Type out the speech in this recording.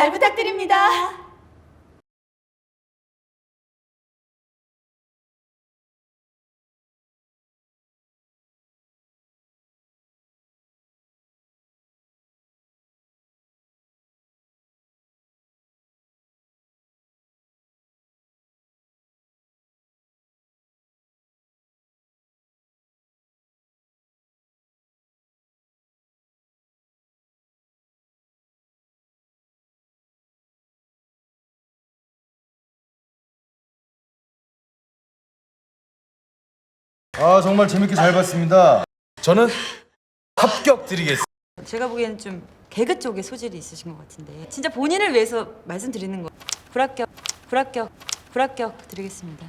잘 부탁드립니다. 아 정말 재밌게 잘 봤습니다. 저는 합격 드리겠습니다. 제가 보기에는 좀 개그 쪽에 소질이 있으신 것 같은데 진짜 본인을 위해서 말씀드리는 거 불합격 불합격 불합격 드리겠습니다